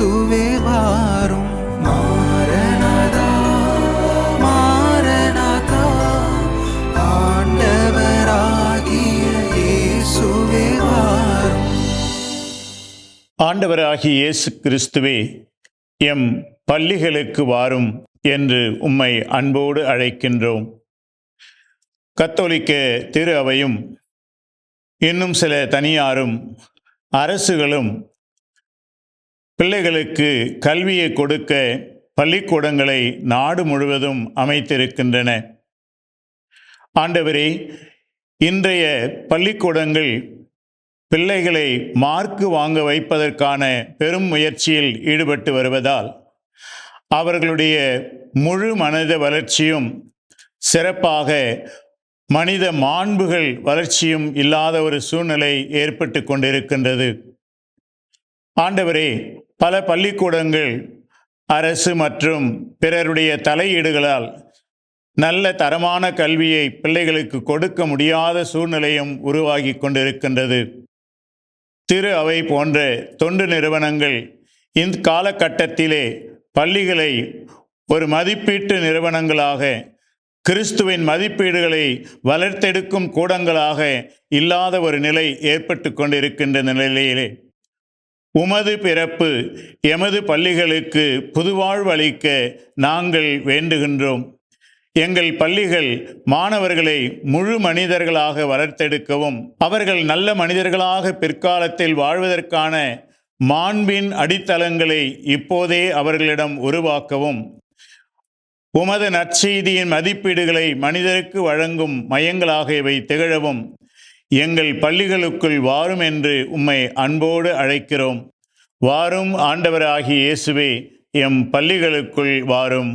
இயேசுவே வாரும் ஆண்டவராகிய இயேசுவே ஆண்டவராகிய இயேசு கிறிஸ்துவே எம் பள்ளிகளுக்கு வாரும் என்று உம்மை அன்போடு அழைக்கின்றோம். கத்தோலிக்க திரு அவையும் இன்னும் சில தனியாரும் அரசுகளும் பிள்ளைகளுக்கு கல்வியை கொடுக்க பள்ளிக்கூடங்களை நாடு முழுவதும் அமைத்திருக்கின்றன. ஆண்டவரே இன்றைய பள்ளிக்கூடங்கள் பிள்ளைகளை மார்க்கு வாங்க வைப்பதற்கான பெரும் முயற்சியில் ஈடுபட்டு வருவதால் அவர்களுடைய முழு மனித வளர்ச்சியும் சிறப்பாக மனித மாண்புகள் வளர்ச்சியும் இல்லாத ஒரு சூழ்நிலை ஏற்பட்டு கொண்டிருக்கின்றது. ஆண்டவரே பல பள்ளிக்கூடங்கள் அரசு மற்றும் பிறருடைய தலையீடுகளால் நல்ல தரமான கல்வியை பிள்ளைகளுக்கு கொடுக்க முடியாத சூழ்நிலையும் உருவாகி கொண்டிருக்கின்றது. திரு அவை போன்ற தொண்டு நிறுவனங்கள் இந்த காலகட்டத்திலே பள்ளிகளை ஒரு மதிப்பீட்டு நிறுவனங்களாக கிறிஸ்துவின் மதிப்பீடுகளை வளர்த்தெடுக்கும் கூடங்களாக இல்லாத ஒரு நிலை ஏற்பட்டு கொண்டிருக்கின்ற நிலையிலே உமது பிறப்பு எமது பள்ளிகளுக்கு புதுவாழ்வு அளிக்க நாங்கள் வேண்டுகின்றோம். எங்கள் பள்ளிகள் மாணவர்களை முழு மனிதர்களாக வளர்த்தெடுக்கவும் அவர்கள் நல்ல மனிதர்களாக பிற்காலத்தில் வாழ்வதற்கான மாண்பின் அடித்தளங்களை இப்போதே அவர்களிடம் உருவாக்கவும் உமது நற்செய்தியின் மதிப்பீடுகளை மனிதருக்கு வழங்கும் மையங்களாக இவை திகழவும். எங்கள் பள்ளிகளுக்குள் வாரும் என்று உம்மை அன்போடு அழைக்கிறோம். வாரும் ஆண்டவராகிய இயேசுவே எம் பள்ளிகளுக்குள் வாரும்.